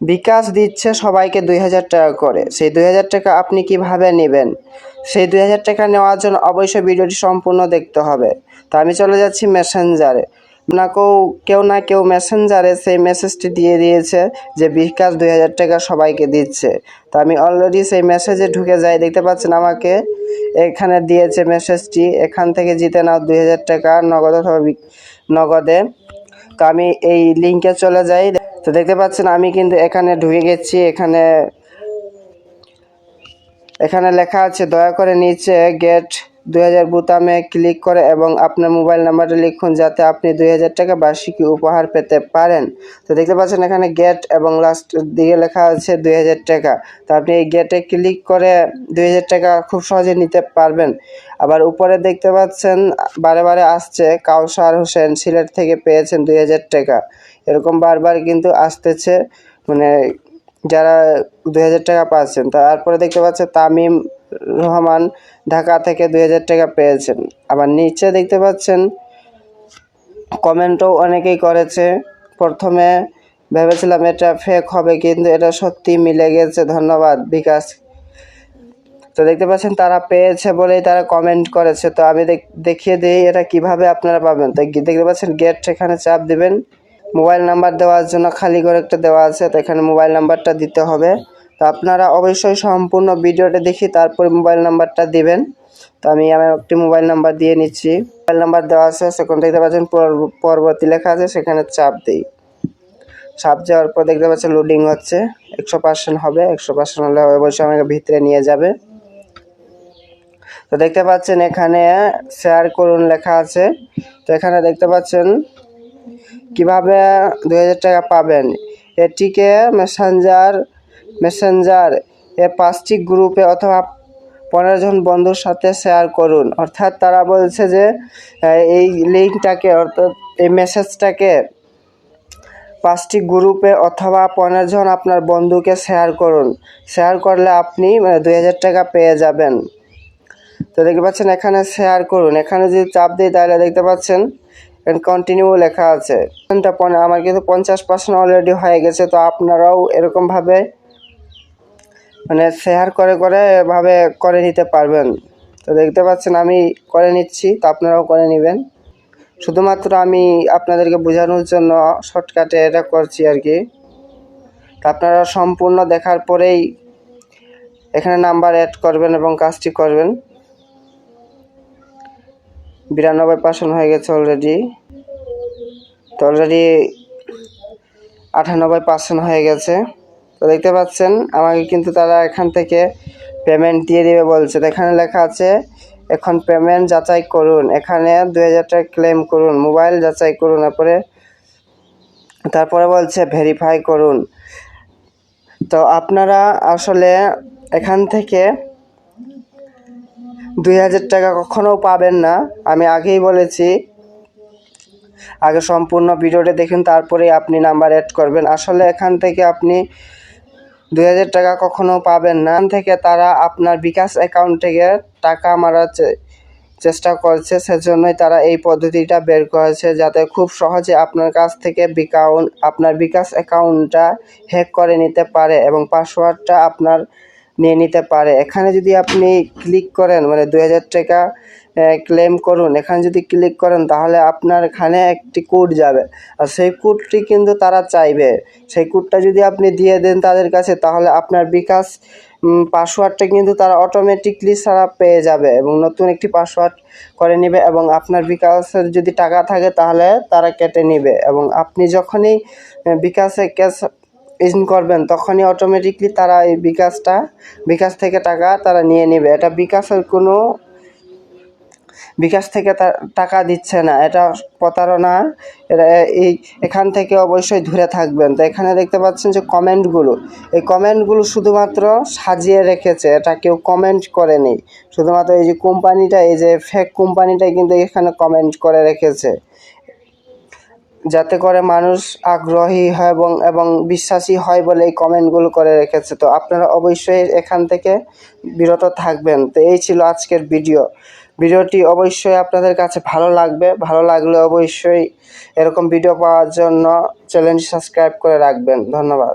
বিকাশ দিচ্ছে সবাইকে দুই হাজার টাকা করে। সেই দুই হাজার টাকা আপনি কীভাবে নেবেন? সেই দুই হাজার টাকা নেওয়ার জন্য অবশ্যই ভিডিওটি সম্পূর্ণ দেখতে হবে। তো আমি চলে যাচ্ছি মেসেঞ্জারে আপনাকেও কেউ কেউ না কেউ মেসেঞ্জারে সেই মেসেজটি দিয়ে দিয়েছে যে বিকাশ দুই হাজার টাকা সবাইকে দিচ্ছে। তো আমি অলরেডি সেই মেসেজে ঢুকে যাই, দেখতে পাচ্ছেন আমাকে? এখানে দিয়েছে মেসেজটি এখান থেকে জিতে নাও দুই হাজার টাকা নগদ অথবা নগদে। তো আমি এই লিঙ্কে চলে যাই। তো দেখতে পাচ্ছেন আমি কিন্তু এখানে ঢুকে গেছি, এখানে এখানে লেখা আছে, দয়া করে নিচে গেট দুই বুতামে ক্লিক করে এবং আপনার মোবাইল নাম্বারটা লিখুন যাতে আপনি দুই হাজার টাকা বার্ষিকী উপহার পেতে পারেন। তো দেখতে পাচ্ছেন এখানে গেট এবং লাস্ট দিকে লেখা আছে দুই হাজার টাকা। তো আপনি এই গেটে ক্লিক করে দুই হাজার টাকা খুব সহজে নিতে পারবেন। আবার উপরে দেখতে পাচ্ছেন বারে বারে আসছে কাউসার হোসেন সিলেট থেকে পেয়েছেন দুই হাজার টাকা। এরকম বারবার কিন্তু আসতেছে। মানে যারা দুই হাজার টাকা পাচ্ছেন। তারপরে দেখতে পাচ্ছেন তামিম রহমান ঢাকা থেকে দুই হাজার টাকা পেয়েছেন। আবার নিচে দেখতে পাচ্ছেন, কমেন্টও অনেকেই করেছে। প্রথমে ভেবেছিলাম এটা ফেক হবে, কিন্তু এটা সত্যি মিলে গেছে। ধন্যবাদ, বিকাশ। তো দেখতে পাচ্ছেন, তারা পেয়েছে বলেই তারা কমেন্ট করেছে। তো আমি দেখ- দেখিয়ে দিই এটা কীভাবে আপনারা পাবেন। তো দেখতে পাচ্ছেন, গেট এখানে চাপ দিবেন। মোবাইল নাম্বার দেওয়ার জন্য খালি করে একটা দেওয়া আছে, তো এখানে মোবাইল নাম্বারটা দিতে হবে। তো আপনারা অবশ্যই সম্পূর্ণ ভিডিওটা দেখি তারপরে মোবাইল নাম্বারটা দিবেন। তো আমি আমার একটি মোবাইল নাম্বার দিয়ে নিচ্ছি। মোবাইল নাম্বার দেওয়া আছে, সেখানে দেখতে পাচ্ছেন পর- পরবর্তী লেখা আছে, সেখানে চাপ দিই। চাপ যাওয়ার পর দেখতে পাচ্ছেন লোডিং হচ্ছে। একশো পার্সেন্ট হবে, একশো পার্সেন্ট হলে অবশ্যই আমাকে ভিতরে নিয়ে যাবে। তো দেখতে পাচ্ছেন এখানে শেয়ার করুন লেখা আছে। তো এখানে দেখতে পাচ্ছেন কীভাবে দু হাজার টাকা পাবেন। এটিকে মেসেঞ্জার মেসেঞ্জার এ পাঁচটি গ্রুপে অথবা পনেরো জন বন্ধুর সাথে শেয়ার করুন। অর্থাৎ তারা বলছে যে এই লিঙ্কটাকে অর্থাৎ এই মেসেজটাকে পাঁচটি গ্রুপে অথবা পনেরো জন আপনার বন্ধুকে শেয়ার করুন। শেয়ার করলে আপনি মানে দুই হাজার টাকা পেয়ে যাবেন। তো দেখতে পাচ্ছেন, এখানে শেয়ার করুন। এখানে যদি চাপ দিই, তাহলে দেখতে পাচ্ছেন কন্টিনিউ লেখা আছে। আমার কিন্তু পঞ্চাশ পার্সেন্ট অলরেডি হয়ে গেছে, তো আপনারাও এরকমভাবে মানে শেয়ার করে করে এভাবে করে নিতে পারবেন। তো দেখতে পাচ্ছেন আমি করে নিচ্ছি, তো আপনারাও করে নেবেন। শুধুমাত্র আমি আপনাদেরকে বোঝানোর জন্য শর্টকাটে এটা করছি আর কি। তো আপনারা সম্পূর্ণ দেখার পরেই এখানে নাম্বার অ্যাড করবেন এবং কাজটি করবেন। বিরানব্বই পার্সেন্ট হয়ে গেছে অলরেডি তো অলরেডি আটানব্বই পার্সেন্ট হয়ে গেছে। তো দেখতে পাচ্ছেন, আমাকে কিন্তু তারা এখান থেকে পেমেন্ট দিয়ে দেবে বলছে। এখানে লেখা আছে, এখন পেমেন্ট যাচাই করুন। এখানে দুই হাজার টাকা ক্লেম করুন মোবাইল যাচাই করুন, তারপরে তারপরে বলছে ভেরিফাই করুন। তো আপনারা আসলে এখান থেকে দুই হাজার টাকা কখনো পাবেন না। আমি আগেই বলেছি, আগে সম্পূর্ণ ভিডিওটা দেখুন, তারপরে আপনি নাম্বার অ্যাড করবেন। আসলে এখান থেকে আপনি দুই হাজার টাকা কখনো পাবেন না। থেকে তারা আপনার বিকাশ অ্যাকাউন্ট থেকে টাকা মারার চেষ্টা করছে, সেজন্যই তারা এই পদ্ধতিটা বের করেছে যাতে খুব সহজে আপনার কাছ থেকে বিকাউন্ট আপনার বিকাশ অ্যাকাউন্টটা হ্যাক করে নিতে পারে এবং পাসওয়ার্ডটা আপনার নিয়ে নিতে পারে। এখানে যদি আপনি ক্লিক করেন মানে দুই হাজার টাকা ক্লেম করুন, এখানে যদি ক্লিক করেন, তাহলে আপনার এখানে একটি কোড যাবে। আর সেই কোডটি কিন্তু তারা চাইবে। সেই কোডটা যদি আপনি দিয়ে দেন তাদের কাছে, তাহলে আপনার বিকাশ পাসওয়ার্ডটা কিন্তু তারা অটোমেটিকলি সারা পেয়ে যাবে এবং নতুন একটি পাসওয়ার্ড করে নেবে এবং আপনার বিকাশের যদি টাকা থাকে, তাহলে তারা কেটে নেবে এবং আপনি যখনই বিকাশে ক্যাশ ইন করবেন, তখনই অটোমেটিকলি তারা এই বিকাশটা, বিকাশ থেকে টাকা তারা নিয়ে নেবে। এটা বিকাশের কোনো, বিকাশ থেকে টাকা দিচ্ছে না। এটা প্রতারণা এই, এখান থেকে অবশ্যই দূরে থাকবেন। তো এখানে দেখতে পাচ্ছেন যে কমেন্টগুলো, এই কমেন্টগুলো শুধুমাত্র সাজিয়ে রেখেছে। এটা কেউ কমেন্ট করেনি। শুধুমাত্র এই যে কোম্পানিটা, এই যে ফেক কোম্পানিটাই কিন্তু এখানে কমেন্ট করে রেখেছে। যাতে করে মানুষ আগ্রহী হয় এবং এবং বিশ্বাসী হয় বলে এই কমেন্টগুলো করে রেখেছে। তো আপনারা অবশ্যই এখান থেকে বিরত থাকবেন। তো এই ছিল আজকের ভিডিও। ভিডিওটি অবশ্যই আপনাদের কাছে ভালো লাগবে। ভালো লাগলে অবশ্যই এরকম ভিডিও পাওয়ার জন্য চ্যানেলটি সাবস্ক্রাইব করে রাখবেন। ধন্যবাদ।